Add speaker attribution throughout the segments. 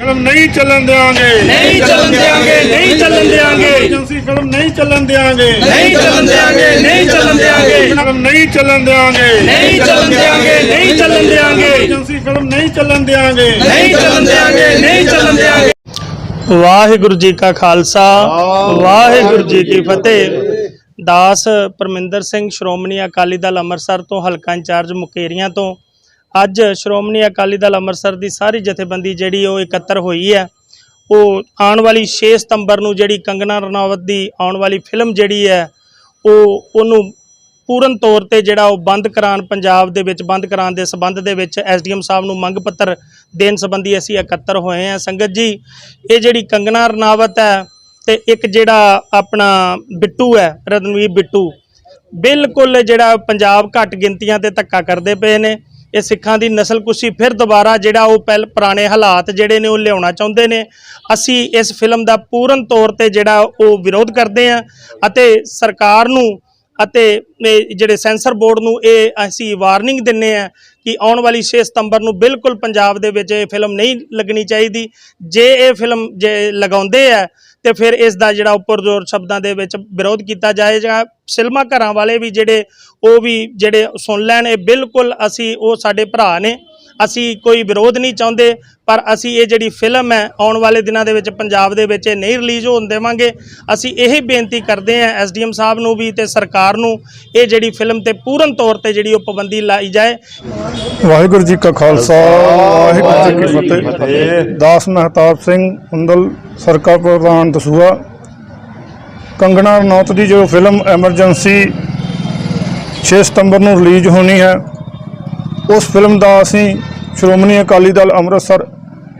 Speaker 1: Film ਨਹੀਂ ਚੱਲਣ ਦੇਵਾਂਗੇ
Speaker 2: ਨਹੀਂ ਚੱਲਣ ਦਿਆਂਗੇ ਨਹੀਂ ਚੱਲਣ ਦਿਆਂਗੇ
Speaker 1: ਏਜੰਸੀ ਫਿਲਮ ਨਹੀਂ ਚੱਲਣ ਦੇਵਾਂਗੇ
Speaker 2: ਨਹੀਂ ਚੱਲਣ ਦਿਆਂਗੇ ਨਹੀਂ ਚੱਲਣ ਦਿਆਂਗੇ
Speaker 1: ਫਿਲਮ ਨਹੀਂ ਚੱਲਣ ਦੇਵਾਂਗੇ
Speaker 2: ਨਹੀਂ ਚੱਲਣ ਦਿਆਂਗੇ ਨਹੀਂ ਚੱਲਣ ਦਿਆਂਗੇ
Speaker 1: ਏਜੰਸੀ ਫਿਲਮ ਨਹੀਂ ਚੱਲਣ ਦੇਵਾਂਗੇ
Speaker 2: ਨਹੀਂ ਚੱਲਣ ਦਿਆਂਗੇ ਨਹੀਂ ਚੱਲਣ ਦਿਆਂਗੇ
Speaker 3: ਵਾਹਿਗੁਰੂ ਜੀ ਕਾ ਖਾਲਸਾ ਵਾਹਿਗੁਰੂ ਜੀ ਕੀ ਫਤਿਹ ਦਾਸ ਪਰਮਿੰਦਰ ਸਿੰਘ ਸ਼੍ਰੋਮਣੀ ਅਕਾਲੀ ਦਲ ਅੰਮ੍ਰਿਤਸਰ ਤੋਂ ਹਲਕਾ ਇੰਚਾਰਜ ਮੁਕੇਰੀਆਂ ਤੋਂ ਅੱਜ ਸ਼੍ਰੋਮਣੀ ਅਕਾਲੀ ਦਲ ਅੰਮ੍ਰਿਤਸਰ ਦੀ ਸਾਰੀ ਜਥੇਬੰਦੀ ਜਿਹੜੀ ਉਹ ਇਕੱਤਰ ਹੋਈ ਹੈ, ਉਹ ਆਉਣ ਵਾਲੀ 6 ਸਤੰਬਰ ਨੂੰ ਜਿਹੜੀ ਕੰਗਨਾ ਰਣਾਵਤ ਦੀ ਆਉਣ ਵਾਲੀ ਫਿਲਮ ਜਿਹੜੀ ਹੈ, ਉਹ ਉਹਨੂੰ ਪੂਰਨ ਤੌਰ ਤੇ ਜਿਹੜਾ ਉਹ ਬੰਦ ਕਰਾਉਣ, ਪੰਜਾਬ ਦੇ ਵਿੱਚ ਬੰਦ ਕਰਾਉਣ ਦੇ ਸਬੰਧ ਦੇ ਵਿੱਚ ਐਸਡੀਐਮ ਸਾਹਿਬ ਨੂੰ ਮੰਗ ਪੱਤਰ ਦੇਣ ਸੰਬੰਧੀ ਅਸੀਂ ਇਕੱਤਰ ਹੋਏ ਹਾਂ। ਸੰਗਤ ਜੀ, ਇਹ ਜਿਹੜੀ ਕੰਗਨਾ ਰਣਾਵਤ ਹੈ ਤੇ ਇੱਕ ਜਿਹੜਾ ਆਪਣਾ ਬਿੱਟੂ ਹੈ, ਰਣਵੀਰ ਬਿੱਟੂ, ਬਿਲਕੁਲ ਜਿਹੜਾ ਪੰਜਾਬ ਘੱਟ ਗਿਣਤੀਆਂ ਤੇ ਧੱਕਾ ਕਰਦੇ ਪਏ ਨੇ। ਇਹ ਸਿੱਖਾਂ ਦੀ ਨਸਲਕੁਸ਼ੀ ਫਿਰ ਦੁਬਾਰਾ ਜਿਹੜਾ ਉਹ ਪਹਿਲ ਪੁਰਾਣੇ ਹਾਲਾਤ ਜਿਹੜੇ ਨੇ ਉਹ ਲਿਆਉਣਾ ਚਾਹੁੰਦੇ ਨੇ। ਅਸੀਂ ਇਸ ਫਿਲਮ ਦਾ ਪੂਰਨ ਤੌਰ ਤੇ ਜਿਹੜਾ ਉਹ ਵਿਰੋਧ ਕਰਦੇ ਹਾਂ ਅਤੇ ਸਰਕਾਰ ਨੂੰ ਅਤੇ ਇਹ ਜਿਹੜੇ ਸੈਂਸਰ ਬੋਰਡ ਨੂੰ ਇਹ ਅਸੀਂ ਵਾਰਨਿੰਗ ਦਿੰਨੇ ਆ ਕਿ ਆਉਣ ਵਾਲੀ 6 ਸਤੰਬਰ ਨੂੰ ਬਿਲਕੁਲ ਪੰਜਾਬ ਦੇ ਵਿੱਚ ਇਹ ਫਿਲਮ ਨਹੀਂ ਲੱਗਣੀ ਚਾਹੀਦੀ। ਜੇ ਇਹ ਫਿਲਮ ਜੇ ਲਗਾਉਂਦੇ ਆ, ਤੇ ਫਿਰ ਇਸ ਦਾ ਜਿਹੜਾ ਉੱਪਰ ਜ਼ੋਰ ਸ਼ਬਦਾਂ ਦੇ ਵਿੱਚ ਵਿਰੋਧ ਕੀਤਾ ਜਾਏਗਾ। ਸਿਲਮਾ ਘਰਾਂ ਵਾਲੇ ਵੀ ਜਿਹੜੇ, ਉਹ ਵੀ ਜਿਹੜੇ ਸੁਣ ਲੈਣ, ਇਹ ਬਿਲਕੁਲ ਅਸੀਂ, ਉਹ ਸਾਡੇ ਭਰਾ ਨੇ। ਅਸੀਂ ਕੋਈ ਵਿਰੋਧ ਨਹੀਂ ਚਾਹੁੰਦੇ ਪਰ ਅਸੀਂ ਇਹ ਜਿਹੜੀ ਫਿਲਮ ਹੈ ਆਉਣ ਵਾਲੇ ਦਿਨਾਂ ਦੇ ਵਿੱਚ ਪੰਜਾਬ ਦੇ ਵਿੱਚ ਇਹ ਨਹੀਂ ਰਿਲੀਜ਼ ਹੋਣ ਦੇਵਾਂਗੇ। ਅਸੀਂ ਇਹ ਬੇਨਤੀ ਕਰਦੇ ਹਾਂ ਐਸਡੀਐਮ ਸਾਹਿਬ ਨੂੰ ਵੀ ਤੇ ਸਰਕਾਰ ਨੂੰ ਇਹ ਜਿਹੜੀ ਫਿਲਮ ਤੇ ਪੂਰਨ ਤੌਰ ਤੇ ਜਿਹੜੀ ਉਹ ਪਾਬੰਦੀ ਲਾਈ ਜਾਏ।
Speaker 1: ਵਾਹਿਗੁਰੂ ਜੀ ਕਾ ਖਾਲਸਾ ਵਾਹਿਗੁਰੂ ਜੀ ਕੀ ਫਤਿਹ। ਦਾਸ ਮਹਤਾਬ ਸਿੰਘ ਹੁੰਦਲ ਸਰਕਾਰ ਪ੍ਰਧਾਨ ਦਸੂਆ ਕੰਗਣਾ ਰਣੌਤ ਦੀ ਜੋ ਫਿਲਮ ਐਮਰਜੈਂਸੀ 6 ਸਤੰਬਰ ਨੂੰ ਰਿਲੀਜ਼ ਹੋਣੀ ਹੈ ਉਸ ਫਿਲਮ ਦਾ ਅਸੀਂ ਸ਼੍ਰੋਮਣੀ ਅਕਾਲੀ ਦਲ ਅੰਮ੍ਰਿਤਸਰ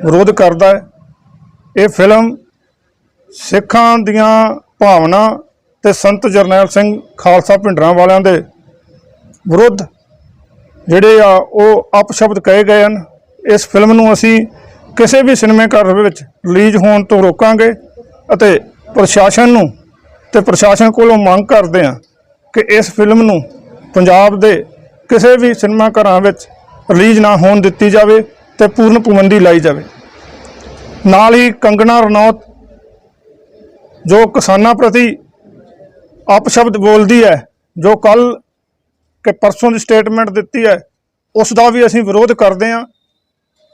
Speaker 1: ਵਿਰੋਧ ਕਰਦਾ ਹੈ। ਇਹ ਫਿਲਮ ਸਿੱਖਾਂ ਦੀਆਂ ਭਾਵਨਾ ਤੇ ਸੰਤ ਜਰਨੈਲ ਸਿੰਘ ਖਾਲਸਾ ਭਿੰਡਰਾਂ ਵਾਲਿਆਂ ਦੇ ਵਿਰੁੱਧ ਜਿਹੜੇ ਆ ਉਹ ਅਪਸ਼ਬਦ ਕਹੇ ਗਏ ਹਨ। ਇਸ ਫਿਲਮ ਨੂੰ ਅਸੀਂ ਕਿਸੇ ਵੀ ਸਿਨੇਮੇ ਘਰ ਵਿੱਚ ਰਿਲੀਜ਼ ਹੋਣ ਤੋਂ ਰੋਕਾਂਗੇ ਅਤੇ ਪ੍ਰਸ਼ਾਸਨ ਨੂੰ ਤੇ ਪ੍ਰਸ਼ਾਸਨ ਕੋਲੋਂ ਮੰਗ ਕਰਦੇ ਹਾਂ ਕਿ ਇਸ ਫਿਲਮ ਨੂੰ ਪੰਜਾਬ ਦੇ ਕਿਸੇ ਵੀ ਸਿਨੇਮਾ ਘਰਾਂ ਵਿੱਚ ਰਿਲੀਜ਼ ਨਾ ਹੋਣ ਦਿੱਤੀ ਜਾਵੇ ਤੇ ਪੂਰਨ ਪਾਬੰਦੀ ਲਾਈ ਜਾਵੇ। ਨਾਲ ਹੀ ਕੰਗਣਾ ਰਣੌਤ, ਜੋ ਕਿਸਾਨਾਂ ਪ੍ਰਤੀ ਅਪਸ਼ਬਦ ਬੋਲਦੀ ਹੈ, ਜੋ ਕੱਲ ਕਿ ਪਰਸੋਂ ਦੀ ਸਟੇਟਮੈਂਟ ਦਿੱਤੀ ਹੈ, ਉਸ ਦਾ ਵੀ ਅਸੀਂ ਵਿਰੋਧ ਕਰਦੇ ਹਾਂ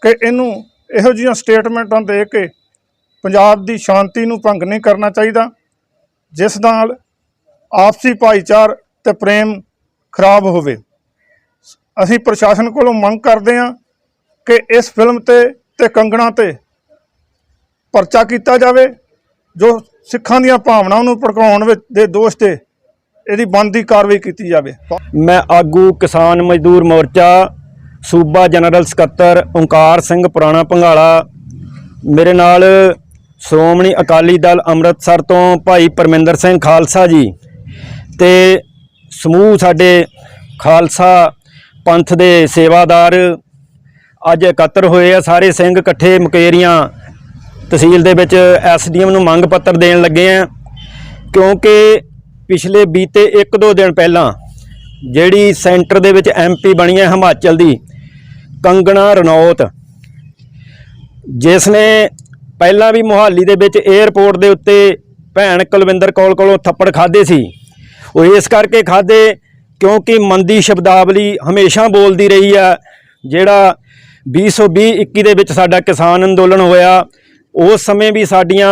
Speaker 1: ਕਿ ਇਹਨੂੰ ਇਹੋ ਜਿਹੀਆਂ ਸਟੇਟਮੈਂਟਾਂ ਦੇ ਕੇ ਪੰਜਾਬ ਦੀ ਸ਼ਾਂਤੀ ਨੂੰ ਭੰਗ ਨਹੀਂ ਕਰਨਾ ਚਾਹੀਦਾ, ਜਿਸ ਨਾਲ ਆਪਸੀ ਭਾਈਚਾਰ ਤੇ ਪ੍ਰੇਮ ਖਰਾਬ ਹੋਵੇ। ਅਸੀਂ ਪ੍ਰਸ਼ਾਸਨ ਕੋਲੋਂ ਮੰਗ ਕਰਦੇ ਹਾਂ ਕਿ ਇਸ ਫਿਲਮ ਤੇ ਤੇ ਕੰਗਣਾ ਤੇ ਪਰਚਾ ਕੀਤਾ ਜਾਵੇ, ਜੋ ਸਿੱਖਾਂ ਦੀਆਂ ਭਾਵਨਾਵਾਂ ਨੂੰ ਭੜਕਾਉਣ ਵਿੱਚ ਦੇ ਦੋਸ਼ ਤੇ ਇਹਦੀ ਬਣਦੀ ਕਾਰਵਾਈ ਕੀਤੀ ਜਾਵੇ।
Speaker 4: ਮੈਂ ਆਗੂ ਕਿਸਾਨ ਮਜ਼ਦੂਰ ਮੋਰਚਾ, ਸੂਬਾ ਜਨਰਲ ਸਕੱਤਰ ਓਂਕਾਰ ਸਿੰਘ ਪੁਰਾਣਾ ਭੰਗਾਲਾ ਮੇਰੇ ਨਾਲ ਸ਼੍ਰੋਮਣੀ ਅਕਾਲੀ ਦਲ ਅੰਮ੍ਰਿਤਸਰ ਤੋਂ ਭਾਈ ਪਰਮਿੰਦਰ ਸਿੰਘ ਖਾਲਸਾ ਜੀ ਤੇ ਸਮੂਹ ਸਾਡੇ ਖਾਲਸਾ ਪੰਥ ਦੇ ਸੇਵਾਦਾਰ ਅੱਜ ਇਕੱਤਰ ਹੋਏ ਆ, ਸਾਰੇ ਸਿੰਘ ਇਕੱਠੇ ਮੁਕੇਰੀਆਂ ਤਹਿਸੀਲ ਦੇ ਵਿੱਚ ਐਸਡੀਐਮ ਨੂੰ ਮੰਗ ਪੱਤਰ ਦੇਣ ਲੱਗੇ ਆ, ਕਿਉਂਕਿ ਪਿਛਲੇ ਬੀਤੇ 1-2 ਦਿਨ ਪਹਿਲਾਂ ਜਿਹੜੀ ਸੈਂਟਰ ਦੇ ਵਿੱਚ ਐਮਪੀ ਬਣੀ ਹੈ ਹਿਮਾਚਲ ਦੀ, ਕੰਗਣਾ ਰਣੌਤ ਜਿਸ ਨੇ ਪਹਿਲਾਂ ਵੀ ਮੁਹਾਲੀ ਦੇ ਵਿੱਚ 에ਅਰਪੋਰਟ ਦੇ ਉੱਤੇ ਭੈਣ ਕੁਲਵਿੰਦਰ ਕੌਲ ਕੋਲੋਂ ਥੱਪੜ ਖਾਦੇ ਸੀ, ਉਹ ਇਸ ਕਰਕੇ ਖਾਦੇ ਕਿਉਂਕਿ ਮੰਦੀ ਸ਼ਬਦਾਵਲੀ ਹਮੇਸ਼ਾ ਬੋਲਦੀ ਰਹੀ ਆ ਜਿਹੜਾ 2020 21 ਦੇ ਵਿੱਚ ਸਾਡਾ ਕਿਸਾਨ ਅੰਦੋਲਨ ਹੋਇਆ, ਉਸ ਸਮੇਂ ਵੀ ਸਾਡੀਆਂ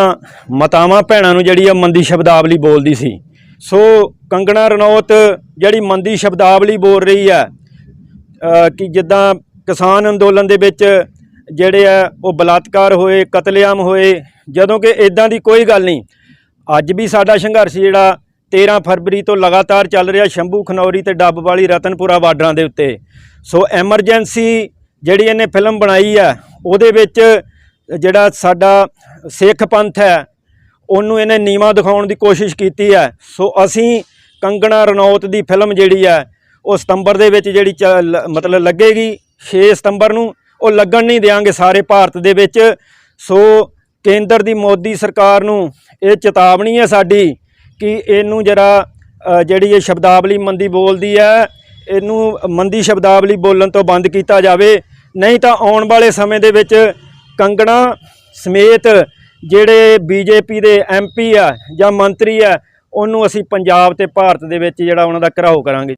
Speaker 4: ਮਾਤਾਵਾਂ ਭੈਣਾਂ ਨੂੰ ਜਿਹੜੀ ਆ ਮੰਦੀ ਸ਼ਬਦਾਵਲੀ ਬੋਲਦੀ ਸੀ। ਸੋ ਕੰਗਣਾ ਰਣੌਤ ਜਿਹੜੀ ਮੰਦੀ ਸ਼ਬਦਾਵਲੀ ਬੋਲ ਰਹੀ ਆ ਕਿ ਜਿੱਦਾਂ ਕਿਸਾਨ ਅੰਦੋਲਨ ਦੇ ਵਿੱਚ ਜਿਹੜੇ ਆ ਉਹ ਬਲਾਤਕਾਰ ਹੋਏ, ਕਤਲੇਆਮ ਹੋਏ, ਜਦੋਂ ਕਿ ਇਦਾਂ ਦੀ ਕੋਈ ਗੱਲ ਨਹੀਂ। ਅੱਜ ਵੀ ਸਾਡਾ ਸੰਘਰਸ਼ ਜਿਹੜਾ 13 ਫਰਵਰੀ ਤੋਂ ਲਗਾਤਾਰ ਚੱਲ ਰਿਹਾ ਸ਼ੰਭੂ, ਖਨੌਰੀ ਤੇ ਡੱਬ ਵਾਲੀ ਰਤਨਪੁਰਾ ਬਾਰਡਰਾਂ ਦੇ ਉੱਤੇ। ਸੋ ਐਮਰਜੈਂਸੀ ਜਿਹੜੀ ਇਹਨੇ ਫਿਲਮ ਬਣਾਈ ਆ, ਉਹਦੇ ਵਿੱਚ ਜਿਹੜਾ ਸਾਡਾ ਸਿੱਖ ਪੰਥ ਹੈ, ਉਹਨੂੰ ਇਹਨੇ ਨੀਵਾ ਦਿਖਾਉਣ ਦੀ ਕੋਸ਼ਿਸ਼ ਕੀਤੀ ਹੈ ਸੋ ਅਸੀਂ ਕੰਗਣਾ ਰਣੌਤ ਦੀ ਫਿਲਮ ਜਿਹੜੀ ਹੈ ਉਹ ਸਤੰਬਰ ਦੇ ਵਿੱਚ ਜਿਹੜੀ ਚ- ਲ- ਮਤਲਬ ਲੱਗੇਗੀ 6 ਸਤੰਬਰ ਨੂੰ, ਉਹ ਲੱਗਣ ਨਹੀਂ ਦੇਵਾਂਗੇ ਸਾਰੇ ਭਾਰਤ ਦੇ ਵਿੱਚ। ਸੋ ਕੇਂਦਰ ਦੀ ਮੋਦੀ ਸਰਕਾਰ ਨੂੰ ਇਹ ਚੇਤਾਵਨੀ ਹੈ ਸਾਡੀ ਕਿ ਇਹਨੂੰ ਜਰਾ ਜਿਹੜੀ ਇਹ ਸ਼ਬਦਾਵਲੀ ਮੰਦੀ ਬੋਲਦੀ ਹੈ, ਇਹਨੂੰ ਮੰਦੀ ਸ਼ਬਦਾਵਲੀ ਬੋਲਣ ਤੋਂ ਬੰਦ ਕੀਤਾ ਜਾਵੇ। ਨਹੀਂ ਤਾਂ ਆਉਣ ਵਾਲੇ ਸਮੇਂ ਦੇ ਵਿੱਚ ਕੰਗਣਾ ਸਮੇਤ ਜਿਹੜੇ ਬੀਜੇਪੀ ਦੇ ਐਮਪੀ ਆ ਜਾਂ ਮੰਤਰੀ ਆ, ਉਹਨੂੰ ਅਸੀਂ ਪੰਜਾਬ ਤੇ ਭਾਰਤ ਦੇ ਵਿੱਚ ਜਿਹੜਾ ਉਹਨਾਂ ਦਾ ਘਰਾਓ ਕਰਾਂਗੇ।